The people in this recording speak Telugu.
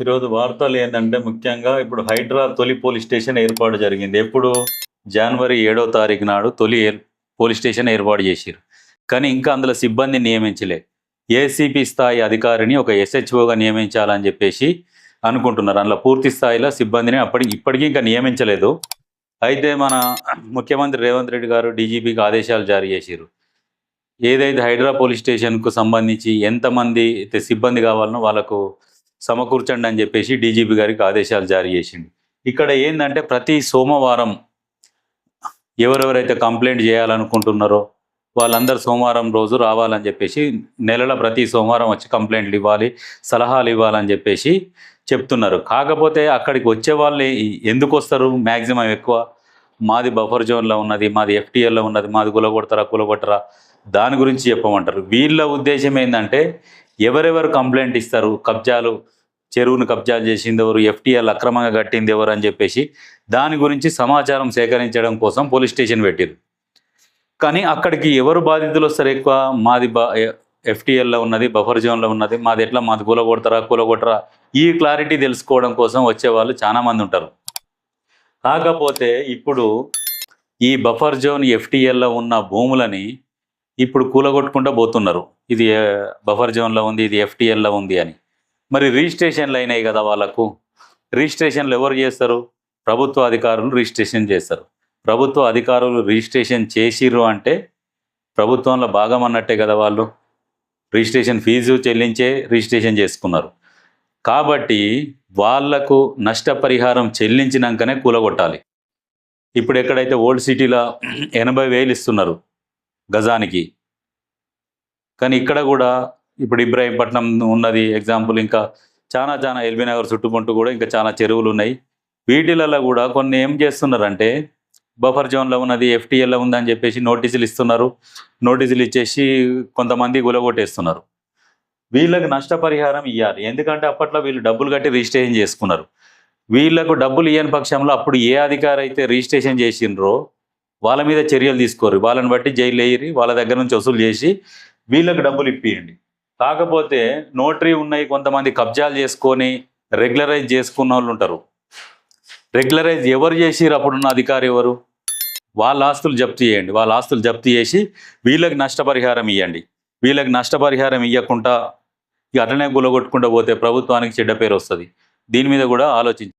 ఈరోజు వార్తలు ఏంటంటే ముఖ్యంగా ఇప్పుడు హైడ్రా తొలి పోలీస్ స్టేషన్ ఏర్పాటు జరిగింది. ఎప్పుడు? జనవరి ఏడో తారీఖు నాడు తొలి ఏర్- పోలీస్ స్టేషన్ ఏర్పాటు చేశారు కానీ ఇంకా అందులో సిబ్బంది నియమించలే. ఏసీపీ స్థాయి అధికారిని ఒక ఎస్హెచ్ఓగా నియమించాలని చెప్పేసి అనుకుంటున్నారు. అందులో పూర్తి స్థాయిలో సిబ్బందిని అప్పటికి ఇప్పటికీ ఇంకా నియమించలేదు. అయితే మన ముఖ్యమంత్రి రేవంత్ రెడ్డి గారు డీజీపీకి ఆదేశాలు జారీ చేశారు ఏదైతే హైడ్రా పోలీస్ స్టేషన్కు సంబంధించి ఎంతమంది అయితే సిబ్బంది కావాలనో వాళ్ళకు సమకూర్చండి అని చెప్పేసి డీజీపీ గారికి ఆదేశాలు జారీ చేసిండు ఇక్కడ ఏంటంటే ప్రతి సోమవారం ఎవరెవరైతే కంప్లైంట్ చేయాలనుకుంటున్నారో వాళ్ళందరూ సోమవారం రోజు రావాలని చెప్పేసి నెలల ప్రతి సోమవారం వచ్చి కంప్లైంట్లు ఇవ్వాలి సలహాలు ఇవ్వాలని చెప్పేసి చెప్తున్నారు. కాకపోతే అక్కడికి వచ్చే వాళ్ళు ఎందుకు వస్తారు? మ్యాక్సిమం ఎక్కువ మాది బఫర్ జోన్లో ఉన్నది మాది ఎఫ్టీఎల్లో ఉన్నది మాది కులగొడతారా కులగొట్టరా దాని గురించి చెప్పమంటారు. వీళ్ళ ఉద్దేశం ఏంటంటే ఎవరెవరు కంప్లైంట్ ఇస్తారు? కబ్జాలు చెరువును కబ్జాలు చేసింది ఎవరు? ఎఫ్టీఎల్ అక్రమంగా కట్టింది ఎవరు అని చెప్పేసి దాని గురించి సమాచారం సేకరించడం కోసం పోలీస్ స్టేషన్ పెట్టారు కానీ అక్కడికి ఎవరు బాధితులు వస్తారు ఎక్కువ? మాది బా ఎఫ్టీఎల్లో ఉన్నది బఫర్ జోన్లో ఉన్నది. మాది ఎట్లా? మాది కూలగొడతారా కూలగొట్టరా ఈ క్లారిటీ తెలుసుకోవడం కోసం వచ్చే వాళ్ళు ఉంటారు. కాకపోతే ఇప్పుడు ఈ బఫర్ జోన్ ఎఫ్టీఎల్లో ఉన్న భూములని ఇప్పుడు కూలగొట్టుకుంటూ పోతున్నారు. ఇది బఫర్ జోన్లో ఉంది ఇది ఎఫ్టీఎల్లో ఉంది అని. మరి రిజిస్ట్రేషన్లు అయినాయి కదా వాళ్ళకు? రిజిస్ట్రేషన్లు ఎవరు చేస్తారు? ప్రభుత్వ అధికారులు రిజిస్ట్రేషన్ చేస్తారు. ప్రభుత్వ అధికారులు రిజిస్ట్రేషన్ చేసిర్రు అంటే ప్రభుత్వంలో భాగం అన్నట్టే కదా వాళ్ళు. రిజిస్ట్రేషన్ ఫీజు చెల్లించే రిజిస్ట్రేషన్ చేసుకున్నారు. కాబట్టి వాళ్ళకు నష్టపరిహారం చెల్లించినాకనే కూలగొట్టాలి. ఇప్పుడు ఎక్కడైతే ఓల్డ్ సిటీలో ఎనభై వేలు ఇస్తున్నారు గజానికి. కానీ ఇక్కడ కూడా ఇప్పుడు ఇబ్రాహీంపట్నం ఉన్నది ఎగ్జాంపుల్ ఇంకా చాలా చాలా ఎల్బీ నగర్ చుట్టుముట్టు కూడా ఇంకా చాలా చెరువులు ఉన్నాయి. వీటిలలో కూడా కొన్ని ఏం చేస్తున్నారంటే బఫర్ జోన్లో ఉన్నది ఎఫ్టీఎల్లో ఉందని చెప్పేసి నోటీసులు ఇస్తున్నారు. నోటీసులు ఇచ్చేసి కొంతమంది గులగొట్టేస్తున్నారు. వీళ్ళకి నష్టపరిహారం ఇవ్వాలి ఎందుకంటే అప్పట్లో వీళ్ళు డబ్బులు కట్టి రిజిస్ట్రేషన్ చేసుకున్నారు. వీళ్ళకు డబ్బులు ఇవ్వని పక్షంలో అప్పుడు ఏ అధికారి అయితే రిజిస్ట్రేషన్ చేసిండ్రో వాళ్ళ మీద చర్యలు తీసుకోరు. వాళ్ళని బట్టి జైలు వేయరి వాళ్ళ దగ్గర నుంచి వసూలు చేసి వీళ్ళకి డబ్బులు ఇప్పియండి. కాకపోతే నోటరీ ఉన్నాయి కొంతమంది కబ్జాలు చేసుకొని రెగ్యులరైజ్ చేసుకున్న వాళ్ళు ఉంటారు. రెగ్యులరైజ్ ఎవరు చేసిరు అప్పుడున్న అధికారి ఎవరు? వాళ్ళ ఆస్తులు జప్తు చేయండి. వాళ్ళ ఆస్తులు జప్తు చేసి వీళ్ళకి నష్టపరిహారం ఇవ్వండి వీళ్ళకి నష్టపరిహారం ఇవ్వకుండా ఇక అట్లనే గులగొట్టుకుంటూ పోతే ప్రభుత్వానికి చెడ్డ పేరు వస్తుంది. దీని మీద కూడా ఆలోచించి